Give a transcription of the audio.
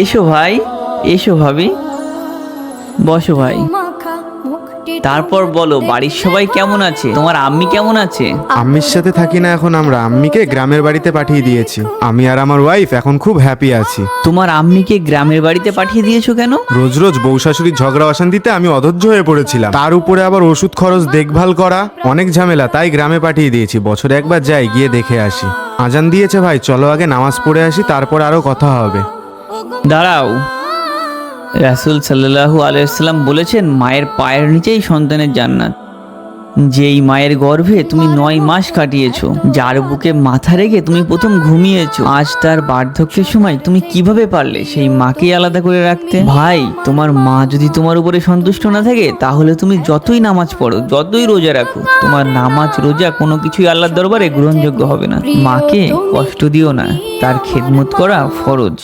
এসো ভাই এসো ভাবি। বসো ভাই। তারপর বলো বাড়ির সবাই কেমন আছে? তোমার আম্মি কেমন আছে? আম্মির সাথে থাকি না এখন আমরা আম্মিকে গ্রামের বাড়িতে পাঠিয়ে দিয়েছি। আমি আর আমার ওয়াইফ এখন খুব হ্যাপি আছি। তোমার আম্মিকে গ্রামের বাড়িতে পাঠিয়ে দিয়েছ কেন? রোজ রোজ বউ শাশুড়ির ঝগড়া অশান্তিতে আমি অধৈর্য হয়ে পড়েছিলাম। তার উপরে আবার ওষুধ খরচ দেখভাল করা অনেক ঝামেলা তাই গ্রামে পাঠিয়ে দিয়েছি। বছরে একবার যাই গিয়ে দেখে আসি। আজান দিয়েছে ভাই চলো আগে নামাজ পড়ে আসি তারপর আরও কথা হবে। দাঁড়াও। রাসুল সাল্লাহু আলাইসাল্লাম বলেছেন, মায়ের পায়ের নিচেই সন্তানের জান্নাত। যেই মায়ের গর্ভে তুমি নয় মাস কাটিয়েছো, যার বুকে মাথা রেখে তুমি প্রথম ঘুমিয়েছো, আজ তার বার্ধক্যের সময় তুমি কীভাবে পারলে সেই মাকে আলাদা করে রাখতে? ভাই, তোমার মা যদি তোমার উপরে সন্তুষ্ট না থাকে, তাহলে তুমি যতই নামাজ পড়ো, যতই রোজা রাখো, তোমার নামাজ, রোজা কোনো কিছুই আল্লাহর দরবারে গ্রহণযোগ্য হবে না। মাকে কষ্ট দিও না, তার খেদমত করা ফরজ।